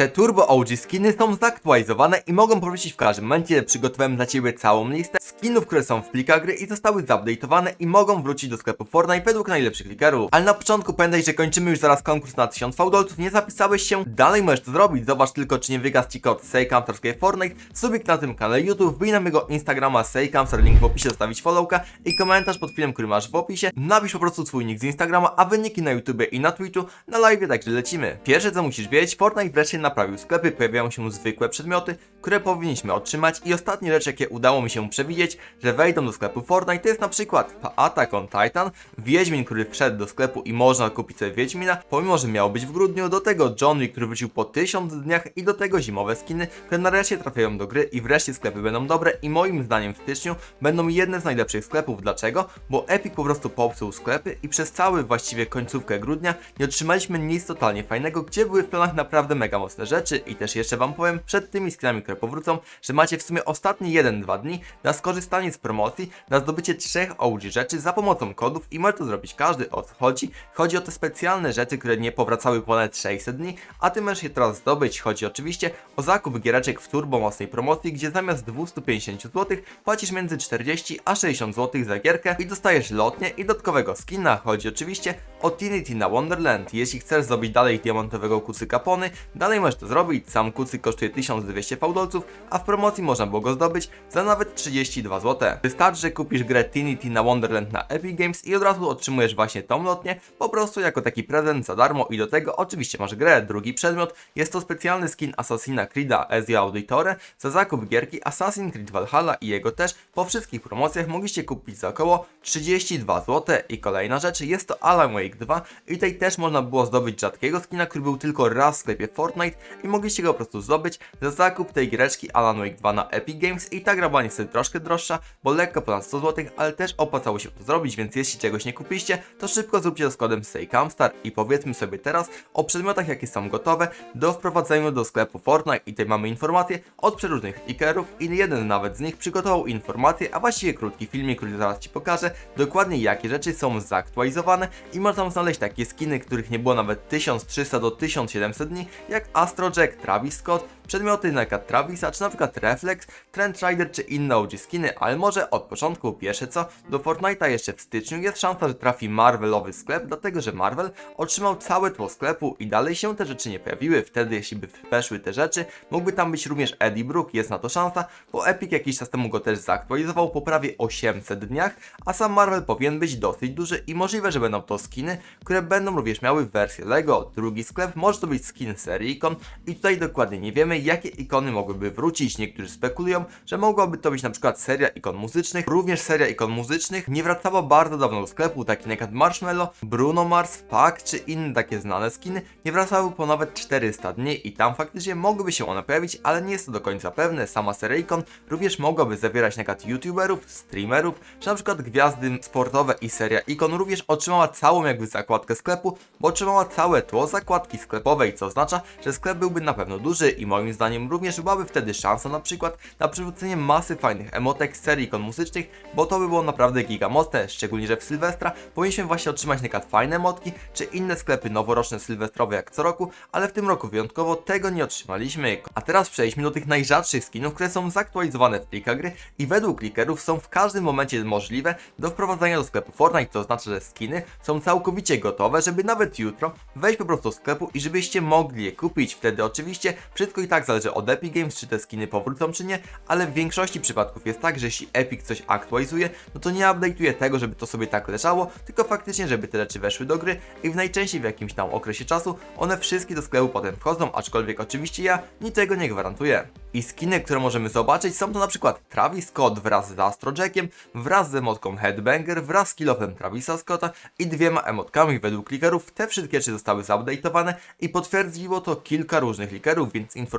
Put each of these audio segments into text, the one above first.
Te Turbo OG skiny są zaktualizowane i mogą powrócić w każdym momencie. Przygotowałem dla Ciebie całą listę skinów, które są w plikach gry i zostały zupdate'owane i mogą wrócić do sklepu Fortnite według najlepszych klikerów. Ale na początku pamiętaj, że kończymy już zaraz konkurs na 1000 fałdolców. Nie zapisałeś się? Dalej możesz to zrobić. Zobacz tylko, czy nie wygasł Ci kod SayCamsterskie Fortnite. Subik na tym kanale YouTube, wbij na mojego Instagrama SayCamster, link w opisie, zostawić followka i komentarz pod filmem, który masz w opisie. Napisz po prostu swój nick z Instagrama, a wyniki na YouTube i na Twitchu, na live, także lecimy. Pierwsze co musisz wiedzieć, Fortnite wreszcie naprawił sklepy, pojawiają się zwykłe przedmioty, które powinniśmy otrzymać i ostatnie rzeczy, jakie udało mi się przewidzieć, że wejdą do sklepu Fortnite, to jest na przykład Attack on Titan, Wiedźmin, który wszedł do sklepu i można kupić sobie Wiedźmina, pomimo, że miał być w grudniu, do tego John Wick, który wrócił po 1000 dniach i do tego zimowe skiny, które nareszcie trafiają do gry i wreszcie sklepy będą dobre i moim zdaniem w styczniu będą jedne z najlepszych sklepów. Dlaczego? Bo Epic po prostu popsuł sklepy i przez cały właściwie końcówkę grudnia nie otrzymaliśmy nic totalnie fajnego, gdzie były w planach naprawdę mega mocne rzeczy i też jeszcze wam powiem przed tymi skinami, które powrócą, że macie w sumie ostatnie 1-2 dni na skorzystanie z promocji, na zdobycie trzech OG rzeczy za pomocą kodów i może to zrobić każdy, o co chodzi. Chodzi o te specjalne rzeczy, które nie powracały ponad 600 dni, a ty możesz je teraz zdobyć. Chodzi oczywiście o zakup giereczek w turbo mocnej promocji, gdzie zamiast 250 zł płacisz między 40 a 60 zł za gierkę i dostajesz lotnie i dodatkowego skina. Chodzi oczywiście o Trinity na Wonderland. Jeśli chcesz zrobić dalej diamentowego kucyka pony, dalej możesz to zrobić. Sam kucyk kosztuje 1200 fałdolców, a w promocji można było go zdobyć za nawet 32 zł. Wystarczy, że kupisz grę Trinity na Wonderland na Epic Games i od razu otrzymujesz właśnie tą lotnię, po prostu jako taki prezent za darmo i do tego oczywiście masz grę. Drugi przedmiot jest to specjalny skin Assassina Creed'a Ezio Auditore za zakup gierki Assassin's Creed Valhalla i jego też po wszystkich promocjach mogliście kupić za około 32 zł. I kolejna rzecz jest to Alan Wake 2 i tutaj też można było zdobyć rzadkiego skina, który był tylko raz w sklepie Fortnite i mogliście go po prostu zdobyć za zakup tej giereczki Alan Wake 2 na Epic Games i ta gra była niestety troszkę droższa, bo lekko ponad 100 zł, ale też opłacało się to zrobić, więc jeśli czegoś nie kupiliście, to szybko zróbcie to z kodem SayCamstar i powiedzmy sobie teraz o przedmiotach jakie są gotowe do wprowadzenia do sklepu Fortnite. I tutaj mamy informacje od przeróżnych leakerów i jeden nawet z nich przygotował informacje, a właściwie krótki filmik, który zaraz Ci pokażę, dokładnie jakie rzeczy są zaktualizowane i można znaleźć takie skiny, których nie było nawet 1300 do 1700 dni, jak Astro Jack, Travis Scott, przedmioty na przykład Travisa, czy na przykład Reflex, Trend Rider czy inne OG skiny, ale może od początku pierwsze co, do Fortnite'a jeszcze w styczniu jest szansa, że trafi Marvelowy sklep, dlatego że Marvel otrzymał całe tło sklepu i dalej się te rzeczy nie pojawiły, wtedy jeśli by weszły te rzeczy, mógłby tam być również Eddie Brook, jest na to szansa, bo Epic jakiś czas temu go też zaktualizował po prawie 800 dniach, a sam Marvel powinien być dosyć duży i możliwe, że będą to skiny, które będą również miały wersję LEGO. Drugi sklep może to być skin serii i tutaj dokładnie nie wiemy, jakie ikony mogłyby wrócić. Niektórzy spekulują, że mogłaby to być przykład seria ikon muzycznych. Również seria ikon muzycznych nie wracała bardzo dawno do sklepu, takie jak Marshmallow, Bruno Mars, Pack czy inne takie znane skiny nie wracały po nawet 400 dni i tam faktycznie mogłyby się one pojawić, ale nie jest to do końca pewne. Sama seria ikon również mogłaby zawierać na przykład youtuberów, streamerów, czy przykład gwiazdy sportowe i seria ikon również otrzymała całą jakby zakładkę sklepu, bo otrzymała całe tło zakładki sklepowej, co oznacza, że sklep byłby na pewno duży i moim zdaniem również byłaby wtedy szansa na przykład na przywrócenie masy fajnych emotek z serii ikon muzycznych, bo to by było naprawdę giga mocne, szczególnie, że w Sylwestra powinniśmy właśnie otrzymać na fajne emotki, czy inne sklepy noworoczne sylwestrowe jak co roku, ale w tym roku wyjątkowo tego nie otrzymaliśmy. A teraz przejdźmy do tych najrzadszych skinów, które są zaktualizowane w plikach gry i według klikerów są w każdym momencie możliwe do wprowadzenia do sklepu Fortnite, to oznacza, że skiny są całkowicie gotowe, żeby nawet jutro wejść po prostu do sklepu i żebyście mogli je kupić. Wtedy oczywiście wszystko i tak zależy od Epic Games, czy te skiny powrócą, czy nie, ale w większości przypadków jest tak, że jeśli Epic coś aktualizuje, no to nie update'uje tego, żeby to sobie tak leżało, tylko faktycznie, żeby te rzeczy weszły do gry i w najczęściej w jakimś tam okresie czasu one wszystkie do sklepu potem wchodzą, aczkolwiek oczywiście ja niczego nie gwarantuję. I skiny, które możemy zobaczyć są to na przykład Travis Scott wraz z Astro Jackiem, wraz z emotką Headbanger, wraz z kilofem Travisa Scotta i dwiema emotkami według klikerów. Te wszystkie rzeczy zostały zupdate'owane i potwierdziło to kilka różnych likerów, więc informacja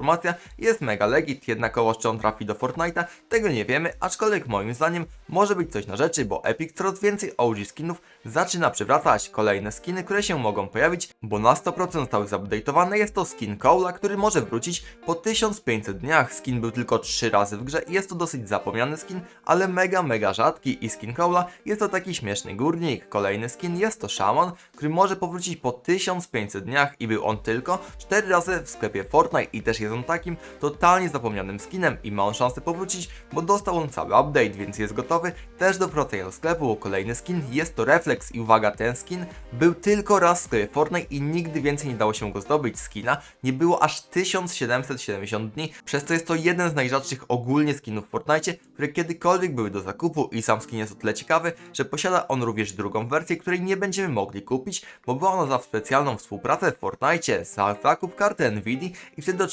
jest mega legit, jednakowoż czy on trafi do Fortnite'a, tego nie wiemy, aczkolwiek moim zdaniem może być coś na rzeczy, bo Epic coraz więcej OG skinów zaczyna przywracać. Kolejne skiny, które się mogą pojawić, bo na 100% zostały zupdate'owane, jest to skin Cola, który może wrócić po 1500 dniach. Skin był tylko 3 razy w grze i jest to dosyć zapomniany skin, ale mega, mega rzadki i skin Cola jest to taki śmieszny górnik. Kolejny skin jest to Shaman, który może powrócić po 1500 dniach i był on tylko 4 razy w sklepie Fortnite i też jest on takim totalnie zapomnianym skinem i ma on szansę powrócić, bo dostał on cały update, więc jest gotowy też do do sklepu. Kolejny skin jest to Reflex i uwaga, ten skin był tylko raz w sklepie Fortnite i nigdy więcej nie dało się go zdobyć. Skina nie było aż 1770 dni, przez to jest to jeden z najrzadszych ogólnie skinów w Fortnite, które kiedykolwiek były do zakupu i sam skin jest o tyle ciekawy, że posiada on również drugą wersję, której nie będziemy mogli kupić, bo była ona za specjalną współpracę w Fortnite za zakup karty Nvidia i wtedy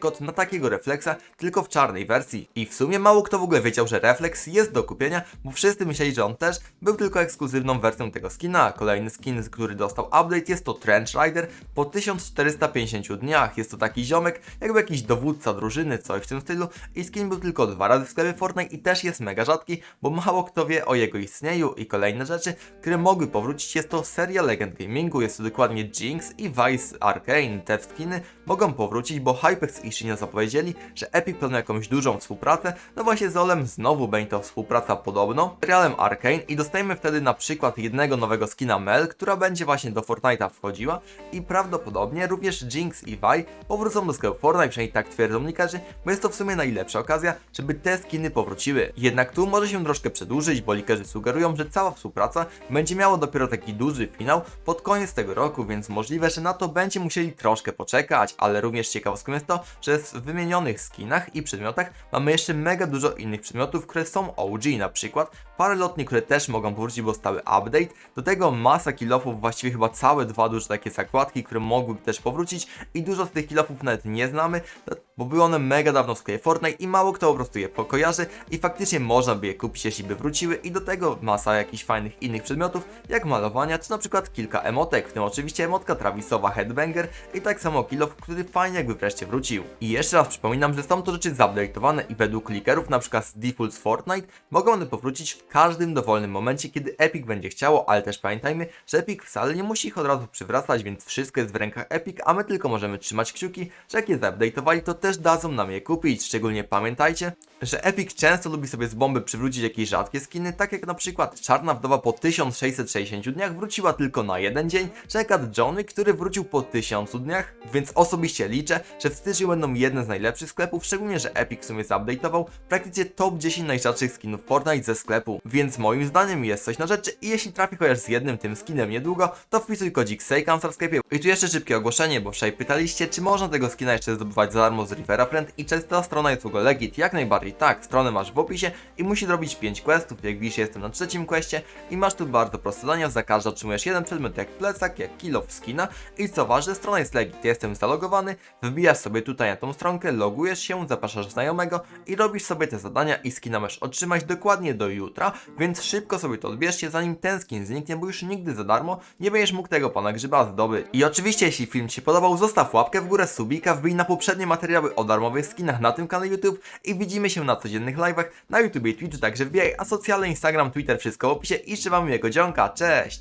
kod na takiego refleksa tylko w czarnej wersji. I w sumie mało kto w ogóle wiedział, że refleks jest do kupienia, bo wszyscy myśleli, że on też był tylko ekskluzywną wersją tego skina. Kolejny skin, który dostał update jest to Trench Rider po 1450 dniach. Jest to taki ziomek, jakby jakiś dowódca drużyny, coś w tym stylu i skin był tylko dwa razy w sklepie Fortnite i też jest mega rzadki, bo mało kto wie o jego istnieniu i kolejne rzeczy, które mogły powrócić jest to seria Legend Gamingu, jest to dokładnie Jinx i Vice Arcane. Te skiny mogą powrócić, bo Hypex i Shinya zapowiedzieli, że Epic planuje jakąś dużą współpracę, no właśnie z Olem znowu będzie to współpraca podobno, z serialem Arcane i dostajemy wtedy na przykład jednego nowego skina Mel, która będzie właśnie do Fortnite'a wchodziła. I prawdopodobnie również Jinx i Vi powrócą do sklepu Fortnite, przynajmniej tak twierdzą likerzy, bo jest to w sumie najlepsza okazja, żeby te skiny powróciły. Jednak tu może się troszkę przedłużyć, bo likerzy sugerują, że cała współpraca będzie miała dopiero taki duży finał pod koniec tego roku, więc możliwe, że na to będzie musieli troszkę poczekać, ale również ciekawostką jest to, że w wymienionych skinach i przedmiotach. Mamy jeszcze mega dużo innych przedmiotów, które są OG, na przykład parę lotni, które też mogą powrócić, bo stały update, do tego masa kilofów, właściwie chyba całe dwa duże takie zakładki, które mogłyby też powrócić. I dużo z tych kilofów nawet nie znamy, bo były one mega dawno w sklepie Fortnite i mało kto po prostu je pokojarzy. I faktycznie można by je kupić, jeśli by wróciły. I do tego masa jakichś fajnych innych przedmiotów, jak malowania, czy na przykład kilka emotek, w tym oczywiście emotka Travisowa Headbanger. I tak samo kilof, który fajnie jakby wreszcie wrócił. I jeszcze raz przypominam, że są to rzeczy zupdate'owane i według klikerów, na przykład z Default Fortnite, mogą one powrócić w każdym dowolnym momencie, kiedy Epic będzie chciało, ale też pamiętajmy, że Epic wcale nie musi ich od razu przywracać, więc wszystko jest w rękach Epic, a my tylko możemy trzymać kciuki, że jak je zupdate'owali, to też dadzą nam je kupić. Szczególnie pamiętajcie, że Epic często lubi sobie z bomby przywrócić jakieś rzadkie skiny, tak jak na przykład Czarna Wdowa po 1660 dniach wróciła tylko na jeden dzień, czy jak Johnny, który wrócił po 1000 dniach, więc osobiście liczę, że w styczniu będą jedne z najlepszych sklepów, szczególnie, że Epic w sumie zupdate'ował praktycznie top 10 najrzadszych skinów Fortnite ze sklepu, więc moim zdaniem jest coś na rzeczy i jeśli trafi chociaż z jednym tym skinem niedługo, to wpisuj kodzik Seikan w sklepie. I tu jeszcze szybkie ogłoszenie, bo wczoraj pytaliście, czy można tego skina jeszcze zdobywać za darmo z Rivera Friend i czy ta strona jest w ogóle legit, jak najbardziej tak, stronę masz w opisie i musi robić 5 questów, jak widzisz jestem na trzecim questie i masz tu bardzo proste zadania, za każde otrzymujesz jeden przedmiot jak plecak, jak kilo skina. I co ważne, strona jest legit, jestem zalogowany, wbijasz sobie tutaj na tą stronkę, logujesz się, zapraszasz znajomego i robisz sobie te zadania i skina masz otrzymać dokładnie do jutra, więc szybko sobie to odbierzcie, zanim ten skin zniknie, bo już nigdy za darmo nie będziesz mógł tego pana grzyba zdobyć. I oczywiście, jeśli film Ci się podobał, zostaw łapkę w górę, subika, wbij na poprzednie materiały o darmowych skinach na tym kanale YouTube i widzimy się na codziennych live'ach na YouTube i Twitchu, także wbijaj, a socjalne Instagram, Twitter, wszystko w opisie i Wam miłego dzionka, cześć!